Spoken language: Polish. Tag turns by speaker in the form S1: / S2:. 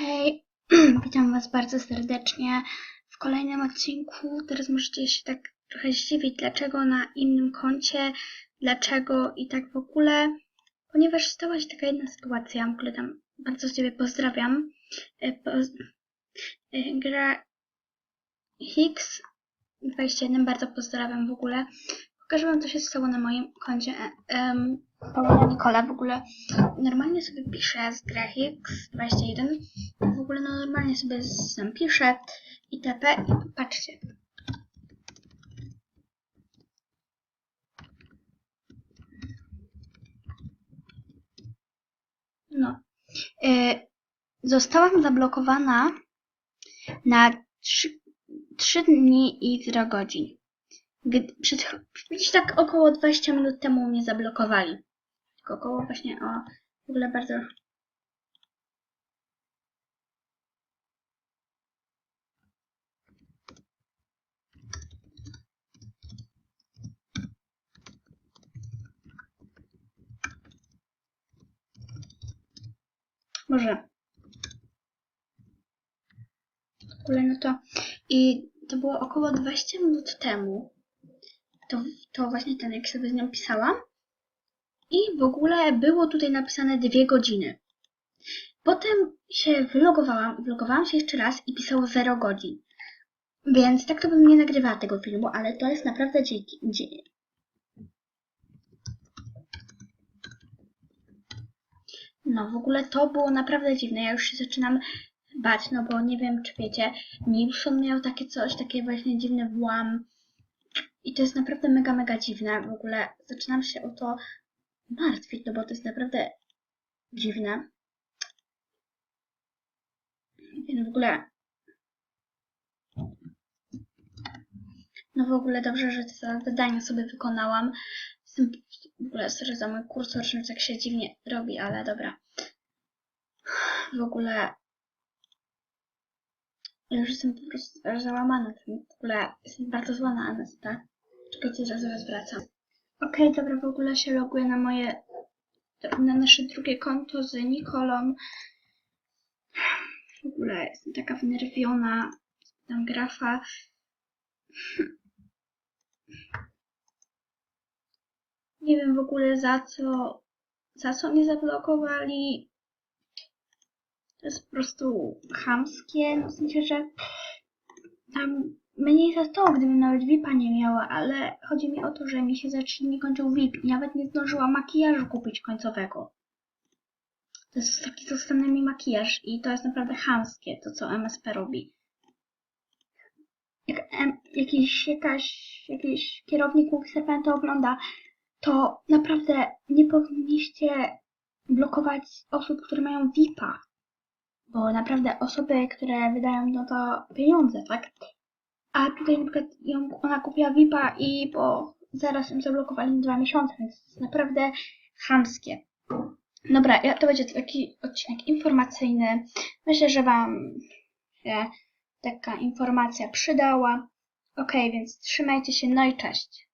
S1: Hej, witam Was bardzo serdecznie w kolejnym odcinku. Teraz możecie się tak trochę zdziwić, dlaczego na innym koncie, dlaczego i tak w ogóle, ponieważ stała się taka jedna sytuacja, w ogóle tam bardzo Ciebie pozdrawiam. E, e, Gra Hicks 21, bardzo pozdrawiam w ogóle. Pokażę Wam, co się stało na moim koncie. E, Paula Nikola w ogóle normalnie sobie piszę z Grahix 21. W ogóle no normalnie sobie tym piszę itp. I patrzcie. No. Y, zostałam zablokowana na 3, 3 dni i 0 godzin. Gdy, przed, gdzieś tak około 20 minut temu mnie zablokowali. Tak około właśnie o w ogóle bardzo. Może. W ogóle no to. I to było około 20 minut temu. To, to właśnie ten, jak sobie z nią pisałam. I w ogóle było tutaj napisane dwie godziny. Potem się wylogowałam, wylogowałam się jeszcze raz i pisało 0 godzin. Więc tak to bym nie nagrywała tego filmu, ale to jest naprawdę dziki. dzi- No w ogóle to było naprawdę dziwne. Ja już się zaczynam bać, no bo nie wiem czy wiecie, Nilsson miał takie coś, takie właśnie dziwny włam. I to jest naprawdę mega, mega dziwne. W ogóle zaczynam się o to martwić, no bo to jest naprawdę dziwne. Więc w ogóle. No w ogóle dobrze, że to zadanie sobie wykonałam. Jestem w ogóle sorry za mój kursor, że tak się dziwnie robi, ale dobra. W ogóle. Już jestem po prostu załamana. W ogóle jestem bardzo zła na Anesta. Czekajcie, że zaraz wracam. Okej, dobra, w ogóle się loguję na moje, na nasze drugie konto z Nikolą. W ogóle jestem taka wnerwiona. Tam grafa. Nie wiem w ogóle za co, za co mnie zablokowali. To jest po prostu chamskie, w sensie, że tam mniej za to, gdybym nawet VIP-a nie miała, ale chodzi mi o to, że mi się zacznie nie kończył VIP i nawet nie zdążyłam makijażu kupić końcowego. To jest taki zostany mi makijaż i to jest naprawdę chamskie, to co MSP robi. Jak em, jakiś, jakaś, jakiś kierownik Serpent to ogląda, to naprawdę nie powinniście blokować osób, które mają VIP-a. Bo naprawdę osoby, które wydają no to pieniądze, tak? A tutaj na przykład ją, ona kupiła VIP-a i bo zaraz ją zablokowali na dwa miesiące, więc to jest naprawdę chamskie. Dobra, ja- to będzie taki odcinek informacyjny. Myślę, że Wam się taka informacja przydała. Ok, więc trzymajcie się, no i cześć.